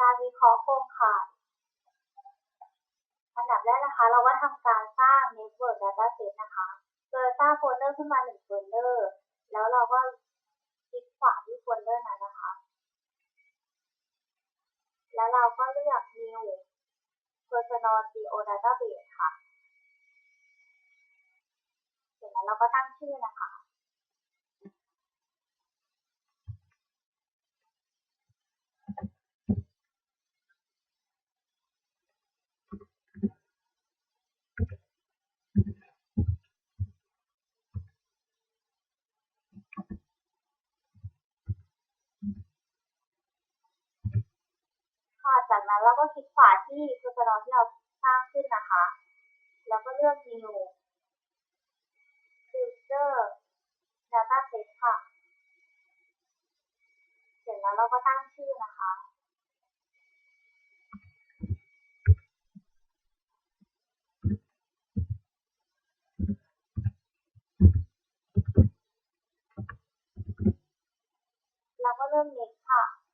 การวิเคราะห์โครงข่าย อันดับแรกนะคะ เราก็ทำการสร้าง Network Dataset นะคะโดยสร้างโฟลเดอร์ขึ้นมาหนึ่งโฟลเดอร์ แล้วเราก็คลิกขวาที่โฟลเดอร์นั้นนะคะ แล้วเราก็เลือก New Personal Geo Database ค่ะ เสร็จแล้วเราก็ตั้งชื่อนะคะ ค่ะจากนั้นเราก็คลิกขวาที่ Personal ที่เราสร้างขึ้นนะคะ แล้วก็เลือก New Future Dataset ค่ะ เสร็จแล้วเราก็ตั้งชื่อนะคะแล้วก็เริ่ม next ค่ะ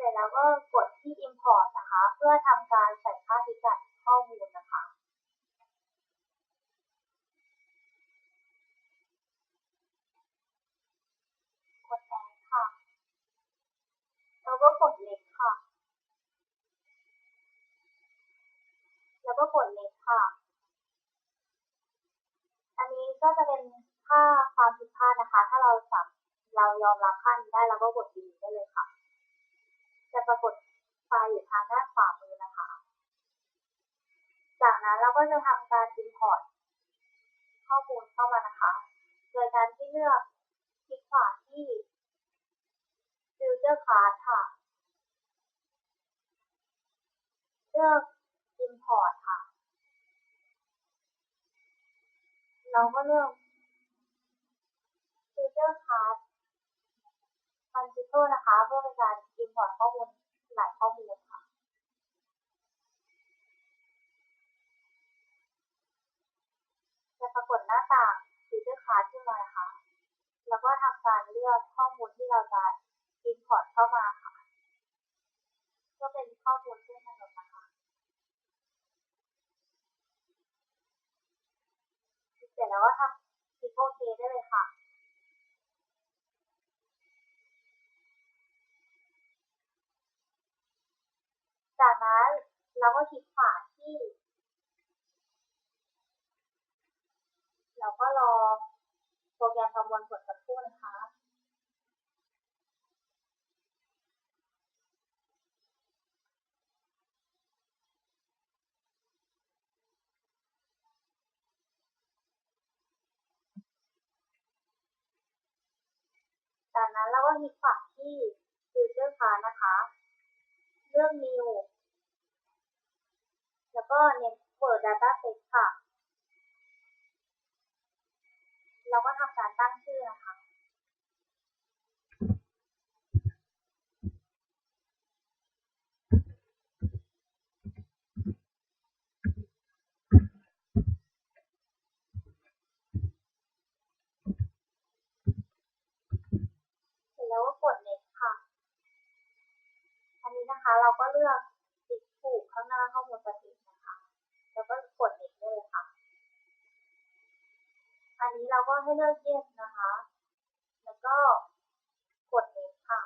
เสร็จแล้วก็กดที่ import นะคะ เพื่อทำการใส่ค่าพิกัดข้อมูลนะคะ กด add ค่ะ แล้วก็กด next ค่ะ แล้วก็กด next ค่ะ อันนี้ก็จะเป็นค่าความผิดพลาดนะคะ ถ้าเราสับเรายอมรับค่านี้ได้เราก็กด delete ได้เลยค่ะ จะปรากฏไฟล์อยู่ทางด้านขวามือนะคะ จากนั้นเราก็จะทำการ import ข้อมูลเข้ามานะคะ โดยการที่เลือกคลิกขวาที่ Future Card ค่ะ เลือก import ค่ะ เราก็เลือก Future Card Multiple นะคะ เพื่อเป็นการ import ข้อมูลหลายข้อมูลค่ะจะปรากฏหน้าต่าง Future Card ขึ้นมานะคะ แล้วก็ทำการเลือกข้อมูลที่เราจะ import เข้ามาค่ะก็เป็นข้อมูลเส้นถนนนะคะเสร็จแล้วก็ทำคลิกโอเคได้เลยค่ะ จาก นั้น เราก็คลิกขวาที่ เราก็รอโปรแกรมประมวลผลสักครู่นะคะจากนั้นเราก็คลิกขวาที่ Future Card นะคะ เลือก New แล้วก็ Network Dataset ค่ะ เราก็ทำการตั้งชื่อนะคะเสร็จแล้วก็กด next ค่ะ อันนี้นะคะเราก็เลือกติดถูกข้างหน้าข้อมูลปฏินะคะ แล้วก็กด next ได้เลยค่ะ อันนี้ เราก็ให้เลือก yes นะคะ แล้วก็กด next ค่ะ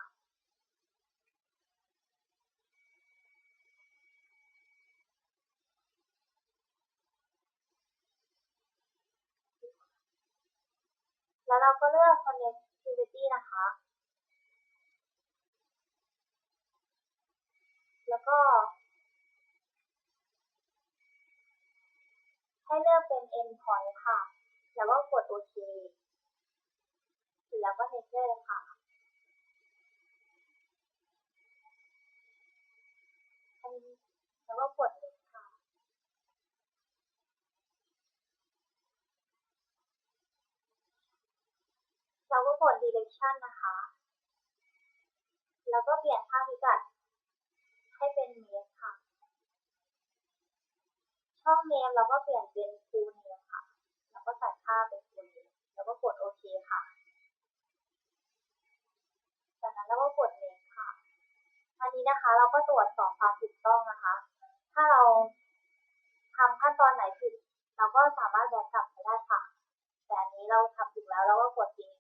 แล้วเราก็เลือก connectivity นะคะ แล้วก็ให้เลือกเป็น endpoint ค่ะ แล้วก็กดโอเค แล้วก็ next ได้เลยค่ะ แล้วก็กดค่ะเราก็กด direction นะคะ แล้วก็เปลี่ยนค่าพิกัดให้เป็นเมตรค่ะ ช่องเนมเราก็เปลี่ยนเป็นค่ะ แล้วก็ใส่ค่าเป็น full name แล้วก็กดโอเคค่ะ จากนั้นเราก็กด next ค่ะ อันนี้นี้นะคะเราก็ตรวจสอบความถูกต้องนะคะ ถ้าเราทำขั้นตอนไหนผิด เราก็สามารถแบ็กกลับไปได้ค่ะ แต่อันนี้เราทำถูกแล้วเราก็กดจริง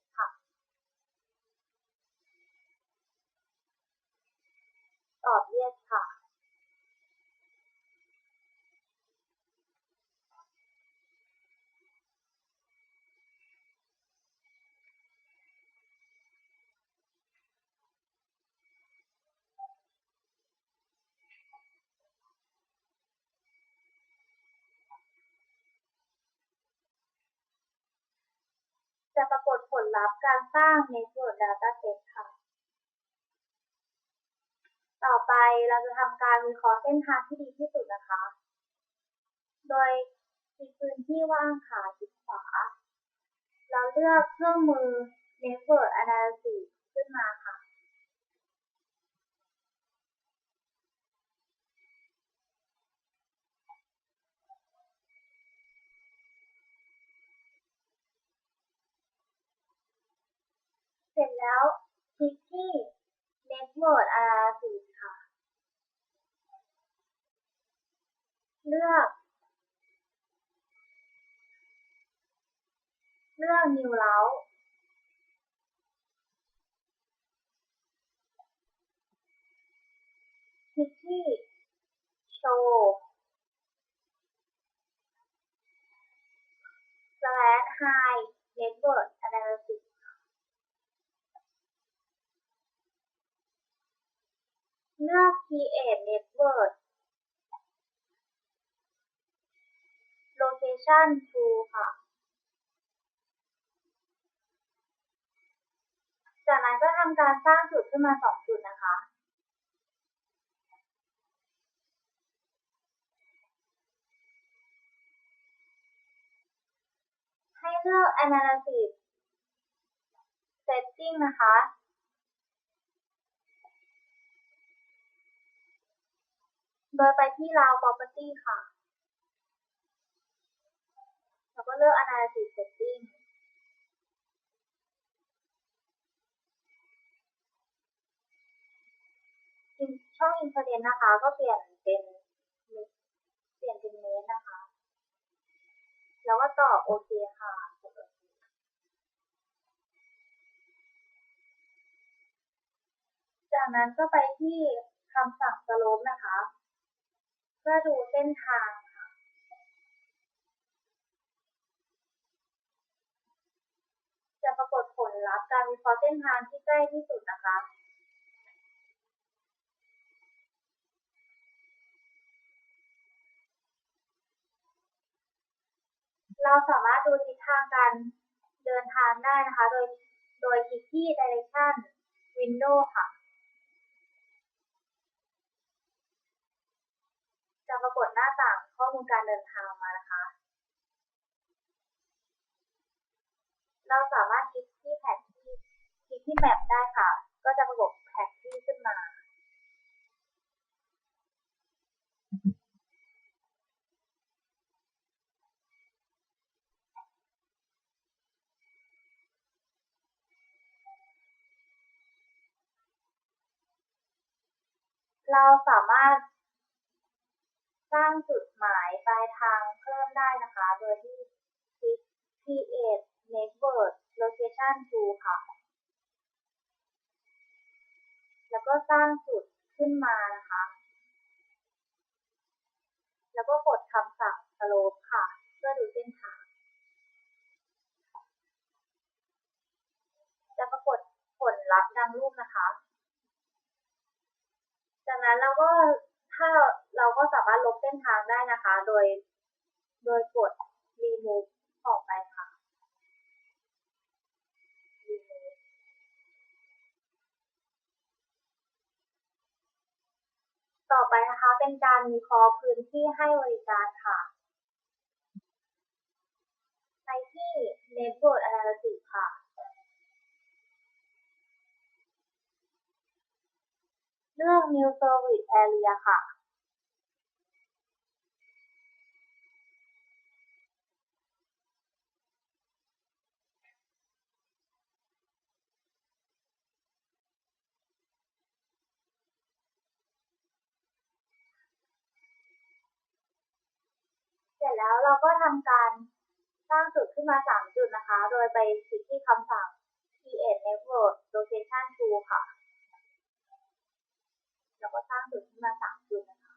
ตอบ yes ค่ะ จะปรากฏผลลัพธ์การสร้าง Network Dataset ค่ะ ต่อไปเราจะทำการวิเคราะห์เส้นทางที่ดีที่สุดนะคะ โดยคลิกพื้นที่ว่างค่ะคลิกขวา เราเลือกเครื่องมือ Network Analysis ขึ้นมาค่ะ เสร็จแล้ว คลิกที่ Network Analysis ค่ะ เลือก เลือก New Route คลิกที่ Show slash high network analysis เลือก create network location to ค่ะ จากนั้นก็ทำการสร้างจุดขึ้นมาสองจุดนะคะ ให้เลือก analysis setting นะคะ โดยไปที่ route property ค่ะ แล้วก็เลือก analysis setting ช่อง inference นะคะ ก็เปลี่ยนเป็นเปลี่ยนเป็นเมตรนะคะ แล้วก็ตอบโอเคค่ะจากนั้นก็ไปที่คำสั่ง slope นะคะ เพื่อดูเส้นทางค่ะ จะปรากฏผลลัพธ์การวิเคราะห์เส้นทางที่ใกล้ที่สุดนะคะเราสามารถดูทิศทางการเดินทางได้นะคะ โดย โดยคลิกที่ direction window ค่ะ จะปรากฏหน้าต่างข้อมูลการเดินทางมานะคะ เราสามารถคลิกที่แผนที่คลิกที่แมปได้ค่ะ ก็จะปรากฏแผนที่ขึ้นมา เราสามารถ สร้างจุดหมายปลายทางเพิ่มได้นะคะ โดยที่คลิก create network location to ค่ะ แล้วก็สร้างจุดขึ้นมานะคะ แล้วก็กดคำสั่ง slope ค่ะ เพื่อดูเส้นทางจะปรากฏผลลัพธ์ดังรูปนะคะ จากนั้นเราก็ ถ้าเราก็สามารถลบเส้นทางได้นะคะ โดย โดยกด remove ออกไปค่ะ remove ต่อไปนะคะ เป็นการวิเคราะห์พื้นที่ให้บริการค่ะ ไปที่ network analysis ค่ะเลือก new service area ค่ะ แล้วเราก็ทำการสร้างจุดขึ้นมาสามจุดนะคะ โดยไปคลิกที่คำสั่ง create network location to ค่ะ แล้วก็สร้างจุดขึ้นมาสามจุดนะคะ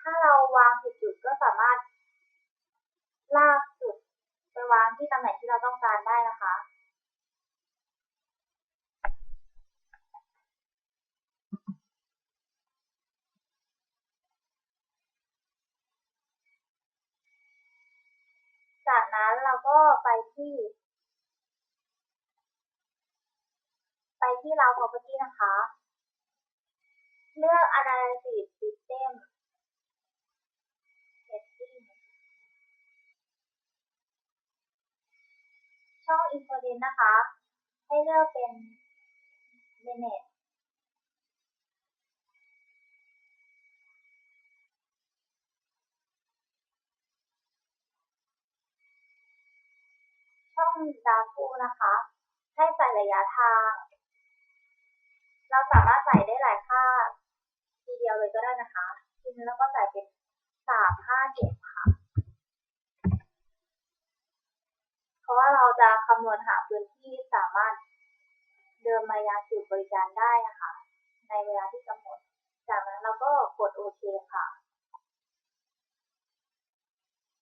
ถ้าเราวางผิดจุดก็สามารถลากจุดไปวางที่ตำแหน่งที่เราต้องการได้นะคะ นั้นเราก็ไปที่ ไปที่เรา property นะคะ เลือก analysis system setting ช่อง influence นะคะ ให้เลือกเป็น manage ช่อง data นะคะ ให้ใส่ระยะทาง เราสามารถใส่ได้หลายค่าทีเดียวเลยก็ได้นะคะทีนี้เราก็ใส่เป็นสามห้าเจ็ดค่ะ เพราะว่าเราจะคำนวณหาพื้นที่สามารถเดินมายังจุดบริการได้นะคะ ในเวลาที่กำหนด จากนั้นเราก็กดโอเคค่ะ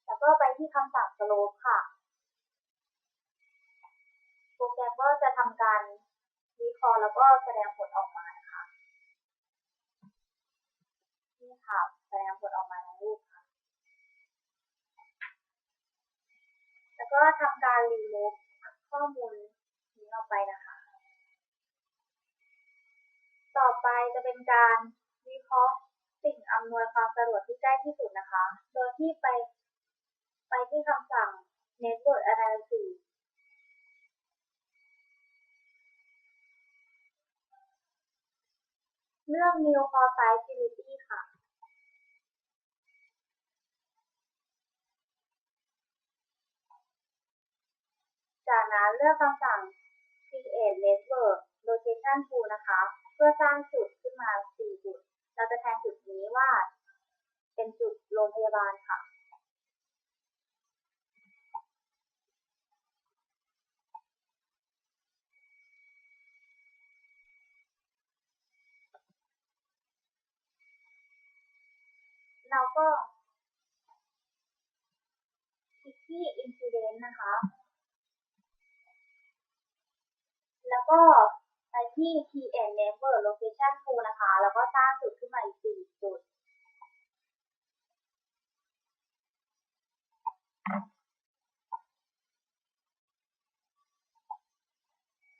แล้วก็ไปที่คำสั่ง slope ค่ะ โปรแก็จะทำการวิเคราะห์แล้วก็แสดงผลออกมานะคะนี่ค่ะแสดงผลออกมาในรูปค่ะ แล้วก็ทำการ remove ข้อมูลนี้ออกไปนะคะ ต่อไปจะเป็นการวิเคราะห์สิ่งอำนวยความสะดวกที่ใกล้ที่สุดนะคะ โดยที่ไปไปที่คำสั่ง network analysis เลือก new core site security ค่ะจากนั้นเลือกคำสั่ง create network location to นะคะ เพื่อสร้างจุดขึ้นมา 4 จุด เราจะแทนจุดนี้ว่า เป็นจุดโรงพยาบาลค่ะ เราก็คลิกที่ incident นะคะ แล้วก็ไปที่ create network location to นะคะ แล้วก็สร้างจุดขึ้นมาอีก4จุด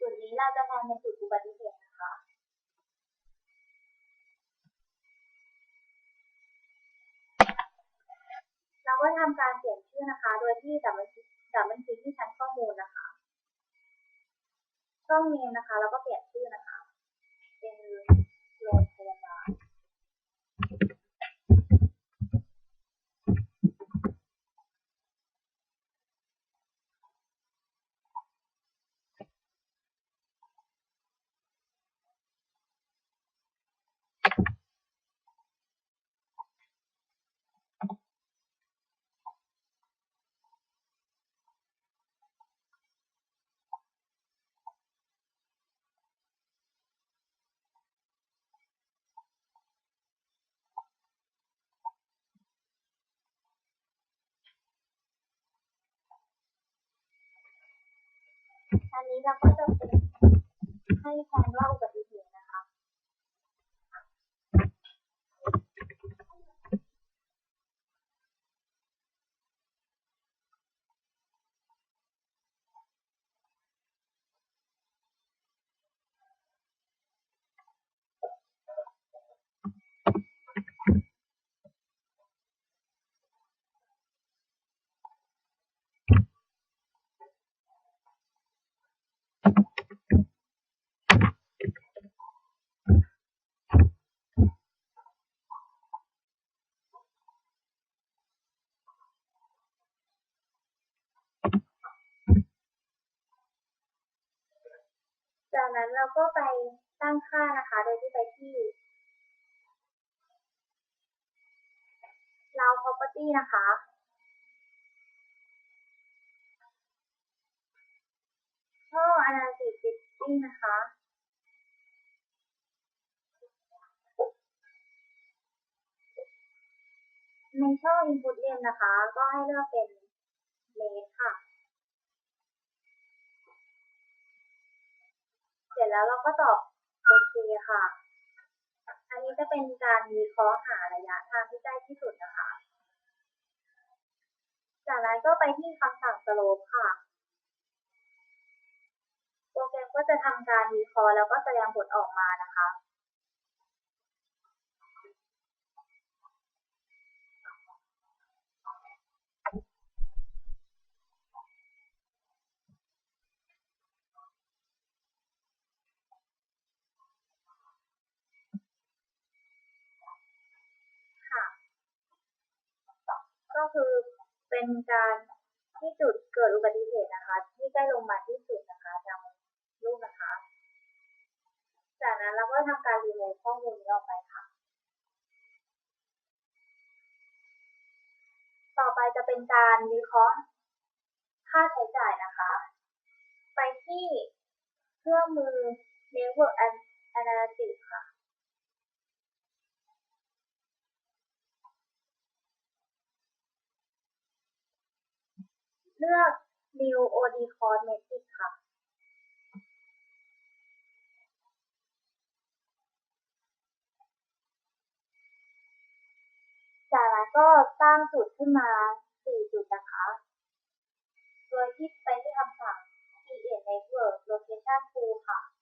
จุดนี้เราจะแทนเป็นจุดอุบัติเหตุนะคะ เราก็ทำการเปลี่ยนชื่อนะคะ โดยที่ดับเบิลคลิกดับเบิลคลิกที่ชั้นข้อมูลนะคะช่องเนมนะคะ แล้วก็เปลี่ยนชื่อนะคะ อันนี้เราก็จะเป็นให้แทนว่าอุบัติ นั้นเราก็ไปตั้งค่านะคะ โดยที่ไปที่ เรา property นะคะ ข้อ analytic listing นะคะในช่อง input name นะคะ ก็ให้เลือกเป็น made ค่ะ เสร็จแล้วเราก็ตอบโอเคค่ะ อันนี้จะเป็นการวิเคราะห์หาระยะทางที่ใกล้ที่สุดนะคะ จากนั้นก็ไปที่คำสั่งสโลปค่ะ โปรแกรมก็จะทำการวิเคราะห์แล้วก็แสดงผลออกมานะคะ ก็คือเป็นการที่จุดเกิดอุบัติเหตุนะคะ ที่ใกล้โรงพยาบาลที่สุดนะคะตามรูปนะคะ จากนั้นเราก็ทำการรีโมทข้อมูลนี้ออกไปค่ะ ต่อไปจะเป็นการวิเคราะห์ค่าใช้จ่ายนะคะ ไปที่เครื่องมือ Network Analysis ค่ะ เลือก New OD Cost Metric ค่ะจากนั้นก็สร้างจุดขึ้นมา 4 จุดนะคะ โดยที่ไปที่คำสั่ง create network location tool ค่ะ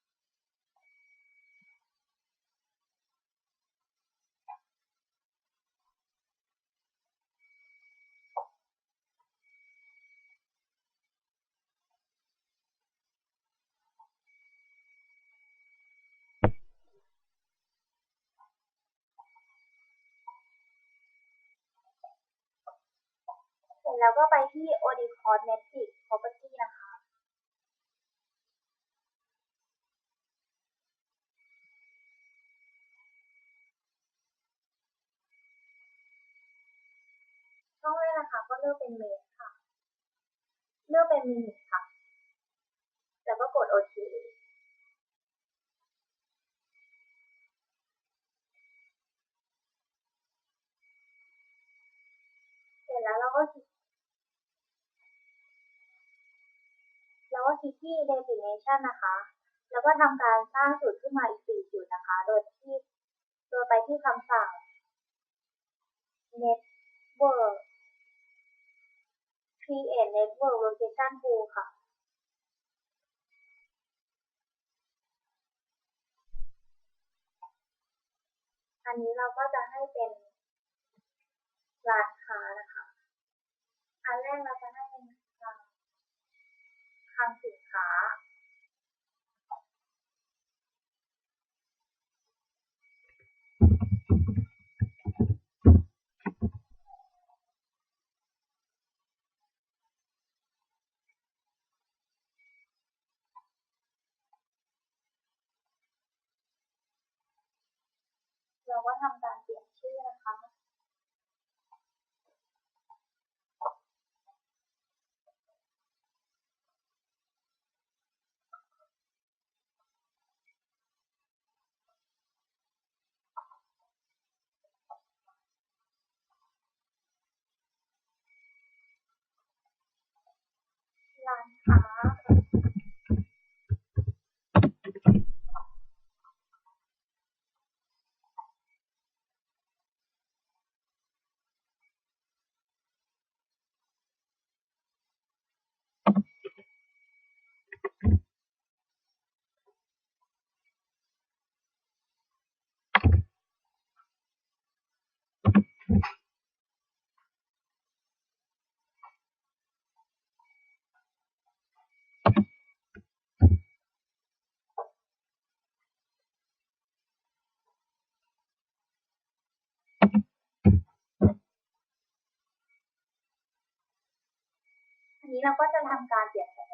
จแล้วก็ไปที่ OD Cost Metric Property นะคะ ช่องแรกนะคะ ก็เลือกเป็นเมตรค่ะ เลือกเป็นมินิค่ะ แล้วก็กดโอเคเสร็จแล้วเราก็คลิก พิกที่ destination นะคะ แล้วก็ทำการสร้างจุดขึ้นมาอีก4จุดนะคะ โดยที่โดยไปที่คำสั่ง network create network location tool ค่ะอันนี้เราก็จะให้เป็นร้านค้านะคะ อันแรกเราจะให้ คลังสินค้า เราก็ทำการเปลี่ยนชื่อนะคะ นี้เราก็จะทำการเปลี่ยนสัญลัก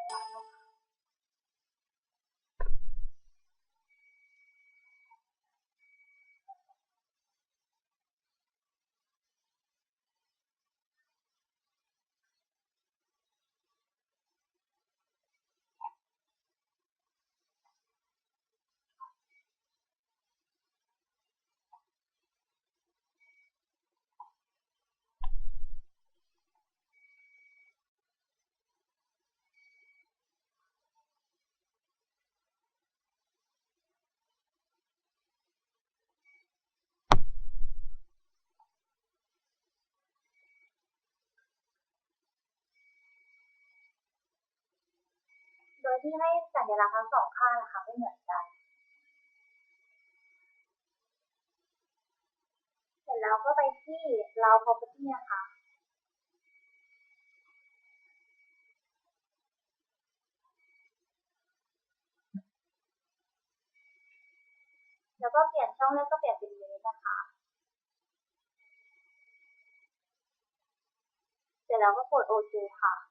ที่ให้สัญลักษณ์ทั้งสองข้างนะคะไม่เหมือนกัน เสร็จแล้วก็ไปที่เรา property นะคะแล้วก็เปลี่ยนช่องแล้วก็เปลี่ยนเป็นเมตรนะคะ เสร็จแล้วก็กดโอเคค่ะ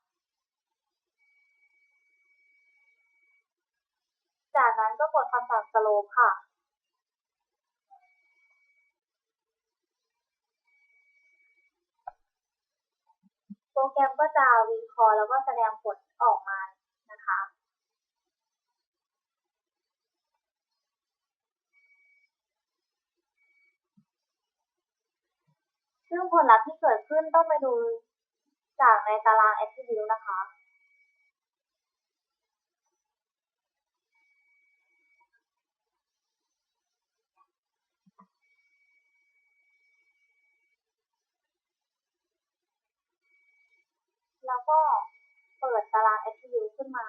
จากนั้นก็กดคำสั่ง slope ค่ะ โปรแกรมก็จะวิเคราะห์แล้วก็แสดงผลออกมานะคะซึ่งผลลัพธ์ที่เกิดขึ้นต้องไปดูจากในตาราง attribute นะคะ ก็เปิดตาราง SPU ขึ้นมา